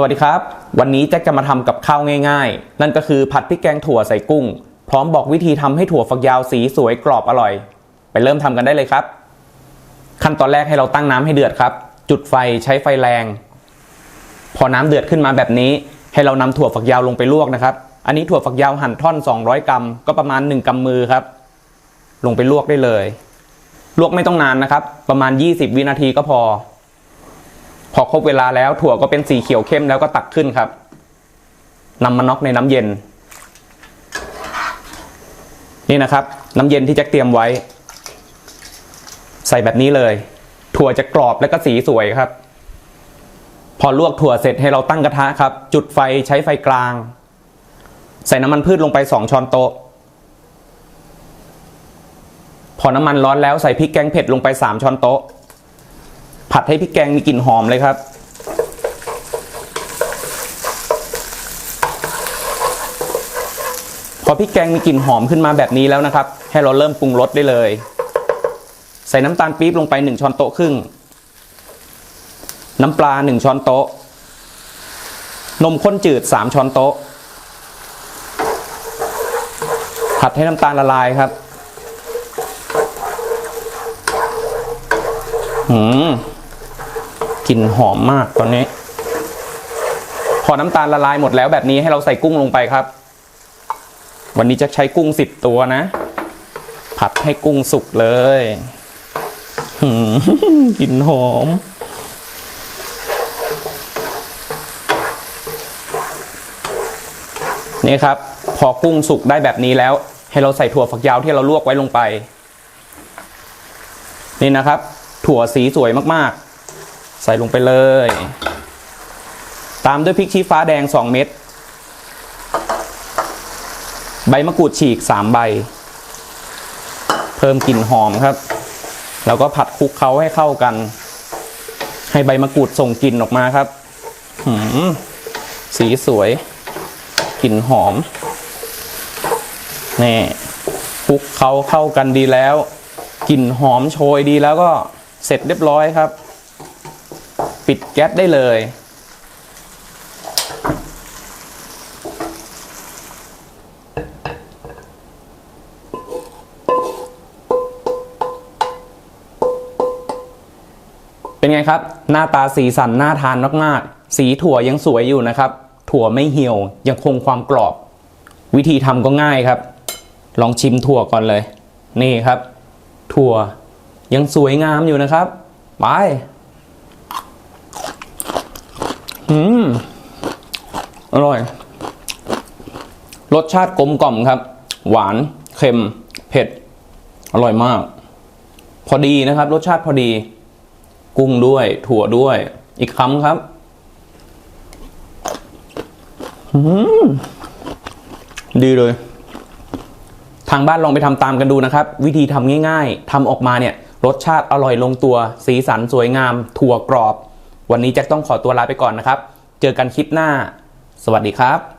สวัสดีครับ วันนี้แจ็คจะมาทำกับข้าวง่ายๆ นั่นก็คือผัดพริกแกงถั่วใส่กุ้ง พร้อมบอกวิธีทำให้ถั่วฝักยาวสีสวยกรอบอร่อย ไปเริ่มทำกันได้เลยครับ ขั้นตอนแรกให้เราตั้งน้ำให้เดือดครับ จุดไฟใช้ไฟแรง พอน้ำเดือดขึ้นมาแบบนี้ ให้เรานำถั่วฝักยาวลงไปลวกนะครับ อันนี้ถั่วฝักยาวหั่นท่อน 200 กรัม ก็ประมาณ 1กำมือครับ ลงไปลวกได้เลย ลวกไม่ต้องนานนะครับ ประมาณ 20 วินาทีก็พอ พอครบเวลาแล้วถั่วก็เป็นสีเขียวเข้มแล้วก็ตักขึ้นครับนำมาน็อกในน้ำเย็น นี่นะครับ น้ำเย็นที่แจ็คเตรียมไว้ ใส่แบบนี้เลย ถั่วจะกรอบและก็สีสวยครับ พอลวกถั่วเสร็จให้เราตั้งกระทะครับ จุดไฟใช้ไฟกลาง ใส่น้ำมันพืชลงไปสองช้อนโต๊ะ พอน้ำมันร้อนแล้วใส่พริกแกงเผ็ดลงไปสามช้อนโต๊ะ ผัดให้พริกแกงมีกลิ่นหอมเลยครับ พอพริกแกงมีกลิ่นหอมขึ้นมาแบบนี้แล้วนะครับ ให้เราเริ่มปรุงรสได้เลย ใส่น้ำตาลปี๊บลงไปหนึ่งช้อนโต๊ะครึ่ง น้ำปลาหนึ่งช้อนโต๊ะ นมข้นจืดสามช้อนโต๊ะ ผัดให้น้ำตาลละลายครับหืม กลิ่นหอมมากตอนนี้ พอน้ำตาลละลายหมดแล้วแบบนี้ให้เราใส่กุ้งลงไปครับ วันนี้จะใช้กุ้งสิบตัวนะ ผัดให้กุ้งสุกเลยหืมกลิ่นหอมนี่ครับ พอกุ้งสุกได้แบบนี้แล้ว ให้เราใส่ถั่วฝักยาวที่เราลวกไว้ลงไป นี่นะครับ ถั่วสีสวยมากๆ ใส่ลงไปเลย ตามด้วยพริกชี้ฟ้าแดง 2 เม็ด ใบมะกรูดฉีก 3 ใบ เพิ่มกลิ่นหอมครับ แล้วก็ผัดคลุกเคล้าให้เข้ากัน ให้ใบมะกรูดส่งกลิ่นออกมาครับหืมสีสวย กลิ่นหอม นี่คลุกเคล้าเข้ากันดีแล้ว กลิ่นหอมโชยดีแล้วก็เสร็จเรียบร้อยครับ ปิดแก๊สได้เลย เป็นไงครับ หน้าตาสีสันน่าทานมากๆ สีถั่วยังสวยอยู่นะครับ ถั่วไม่เหี่ยวยังคงความกรอบ วิธีทำก็ง่ายครับ ลองชิมถั่วก่อนเลย นี่ครับ ถั่วยังสวยงามอยู่นะครับ ไป อืม อร่อย รสชาติกลมกล่อมครับ หวาน เค็ม เผ็ด อร่อยมาก พอดีนะครับ รสชาติพอดี กุ้งด้วย ถั่วด้วย อีกคำครับ อืม ดีเลย ทางบ้านลองไปทำตามกันดูนะครับ วิธีทำง่าย ๆทำออกมาเนี่ย รสชาติอร่อยลงตัว สีสันสวยงาม ถั่วกรอบ วันนี้แจ็คต้องขอตัวลาไปก่อนนะครับ เจอกันคลิปหน้า สวัสดีครับ